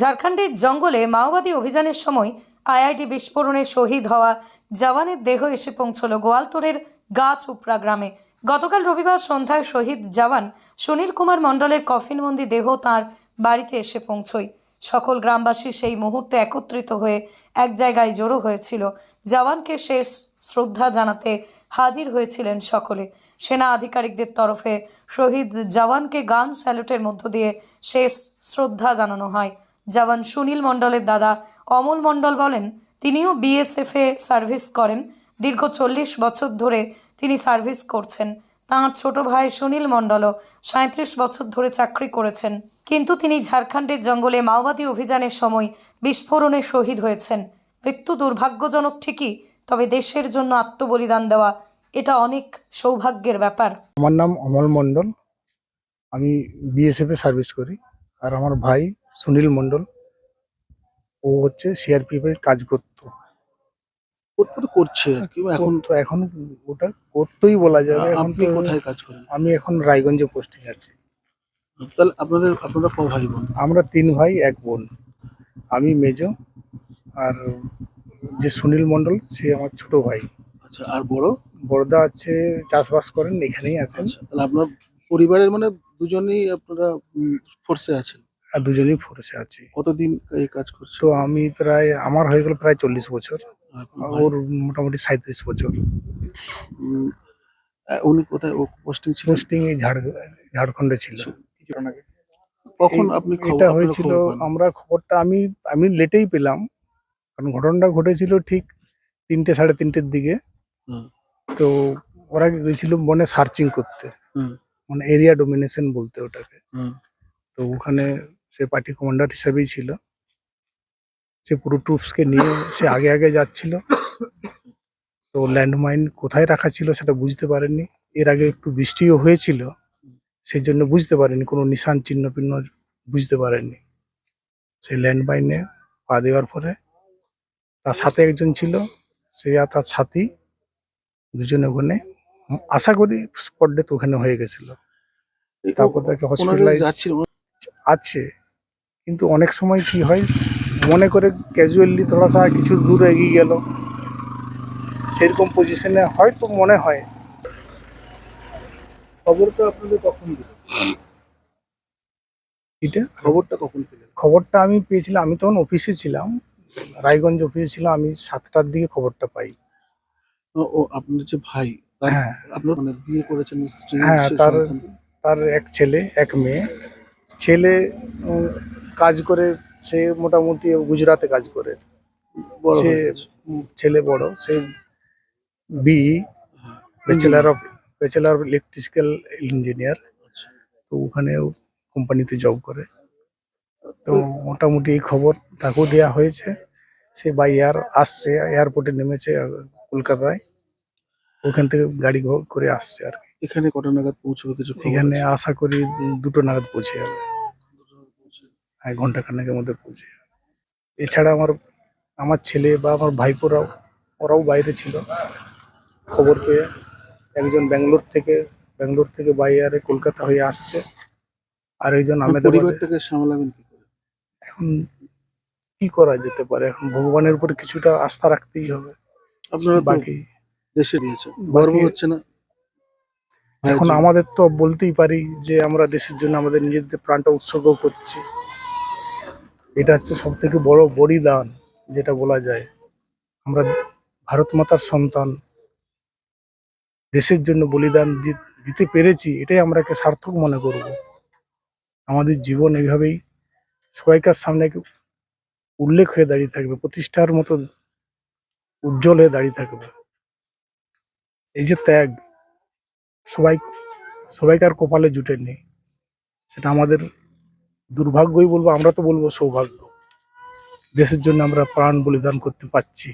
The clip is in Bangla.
ঝাড়খণ্ডের জঙ্গলে মাওবাদী অভিযানের সময় আইআইডি বিস্ফোরণে শহীদ হওয়া জওয়ানের দেহ এসে পৌঁছল গোয়ালতোড়ের গাছ উপরা গ্রামে। গতকাল রবিবার সন্ধ্যায় শহীদ জওয়ান সুনীল কুমার মণ্ডলের কফিনবন্দি দেহ তার বাড়িতে এসে পৌঁছয়। সকল গ্রামবাসী সেই মুহূর্তে একত্রিত হয়ে এক জায়গায় জড়ো হয়েছিল। জওয়ানকে শেষ শ্রদ্ধা জানাতে হাজির হয়েছিলেন সকলে। সেনা আধিকারিকদের তরফে শহীদ জওয়ানকে গান স্যালুটের মধ্য দিয়ে শেষ শ্রদ্ধা জানানো হয়। জওয়ান সুনীল মণ্ডলের দাদা অমল মণ্ডল বলেন, তিনিও বিএসএফে সার্ভিস করেন। দীর্ঘ চল্লিশ বছর ধরে তিনি সার্ভিস করছেন। তাঁর ছোট ভাই সুনীল মণ্ডলও সাঁত্রিশ বছর ধরে চাকরি করেছেন। কিন্তু তিনি ঝাড়খণ্ডের জঙ্গলে মাওবাদী অভিযানের সময় বিস্ফোরণে শহীদ হয়েছেন। মৃত্যু দুর্ভাগ্যজনক ঠিকই, তবে দেশের জন্য আত্মবলিদান দেওয়া এটা অনেক সৌভাগ্যের ব্যাপার। আমার নাম অমল মণ্ডল। আমি বিএসএফ সার্ভিস করি। আর আমার ভাই সুনীল মণ্ডল। ও হচ্ছে সিআরপিএফ কাজ করতো। করতে তো করছে আর কি। এখন এখন তো এখন ওটা করতেই বলা যাবে এখন আপনি কোথায় কাজ করেন? আমি এখন রায়গঞ্জে পোস্টিং আছি। তাহলে আপনাদের আপনারা ক ভাই বোন? আমরা তিন ভাই এক বোন। আমি মেজ আর যে সুনীল মণ্ডল সে আমার ছোট ভাই। আচ্ছা আর বড়? বড়দা আছে চাষবাস করেন এখানেই আছেন। আচ্ছা তাহলে আপনার পরিবারের মানে দুজনেই আপনারা ফোর্সে আছেন? আর দুজনেই ফোর্সে আছি। কতদিন এই কাজ করছ তো আমি প্রায় আমার হয়ে গেল প্রায় চল্লিশ বছর? ওর মোটামুটি সাঁত্রিশ বছর। উনি কোথায়? ও পোস্টিং ছিল? পোস্টিং এই ঝাড়খণ্ডে ছিল। কখন এই- আপনি এটা হয়েছিল আমরা খবরটা আমি আমি লেটেই পেলাম কারণ ঘটনাটা ঘটেছিল ঠিক তিনটে সাড়ে তিনটের দিকে। তো ওরা গেছিল বনে সার্চিং করতে। মানে এরিয়া ডোমিনেশন বলতে ওটাকে। তো ওখানে সে পার্টি কমান্ডার হিসেবেই ছিল। সে পুরো ট্রুপসকে নিয়ে সে আগে আগে যাচ্ছিল। তো ল্যান্ডমাইন কোথায় রাখা ছিল সেটা বুঝতে পারেননি। এর আগে একটু বৃষ্টিও হয়েছিল সেই জন্য বুঝতে পারেনি কোনো নিশান চিহ্ন পিহ্ন বুঝতে পারেননি। সেই ল্যান্ডমাইনে পা দেওয়ার পরে তার সাথে একজন ছিল সে আর তার সাথী দুজনে ওখানে আশা করি স্পট ডেথ ওখানে হয়ে গেছিল। তারপর তাকে হসপিটালাইজ আছে। কিন্তু অনেক সময় কি হয় মনে করে ক্যাজুয়ালি থোড়া সা কিছু দূর এগিয়ে গেল। সেরকম পজিশনে হয়তো মনে হয়। খবরটা আপনাদের কখন দিল এটা? খবরটা কখন পেলেন? খবরটা আমি পেয়েছিলাম আমি তখন অফিসে ছিলাম। রায়গঞ্জ অফিসে ছিলাম আমি সাতটার দিকে খবরটা পাই। ও আপনার যে ভাই হ্যাঁ। মানে বিয়ে করেছেন স্ত্রী হ্যাঁ, তার- তার এক ছেলে এক মেয়ে। ছেলে কাজ করে সে মোটামুটি গুজরাতে কাজ করে। সে ছেলে বড় সে B. Bachelor of bachelor of electrical engineer. তো ওখানেও কোম্পানিতে জব করে। তো মোটামুটি এই খবর তাকেও দেওয়া হয়েছে। সে বাই এয়ার আসছে এয়ারপোর্টে নেমেছে কলকাতায়। ওখান থেকে গাড়ি করে আসছে আর কি। এখানে কটা নাগাদ পৌঁছবে কিছু এখানে আশা করি দুটো নাগাদ পৌঁছে যাবে। এক ঘণ্টা খানেকের মধ্যে পৌঁছে যাবে। এছাড়া আমার আমার ছেলে বা আমার ভাইপোরাও ওরাও বাইরে ছিল। খবর পেয়ে একজন ব্যাঙ্গালোর থেকে ব্যাঙ্গালোর থেকে বাইরে কলকাতা হয়ে আসছে। আর একজন পরিবারটাকে সামলাবেন কি করে? এখন কি করা যেতে পারে? এখন ভগবানের উপর কিছুটা আস্থা রাখতেই হবে। আপনারা বাকি দেশে দিয়েছেন গর্ব হচ্ছে না। এখন আমাদের তো বলতেই পারি যে আমরা দেশের জন্য আমাদের নিজেদের প্রাণটা উৎসর্গ করছি। এটা হচ্ছে সব থেকে বড় বলিদান যেটা বলা যায়। আমরা ভারত মাতার সন্তান দেশের জন্য বলিদান দিতে পেরেছি এটাই আমরা একে সার্থক মনে করব। আমাদের জীবন এইভাবেই সবাইকার সামনে উল্লেখ হয়ে দাঁড়িয়ে থাকবে প্রতিষ্ঠার মতো উজ্জ্বল হয়ে দাঁড়িয়ে থাকবে। এই যে ত্যাগ, সবাই সবাইকার কপালে জুটে নেই। সেটা আমাদের দুর্ভাগ্যই বলব, আমরা তো বলব সৌভাগ্য। দেশের জন্য আমরা প্রাণ বলিদান করতে পারছি।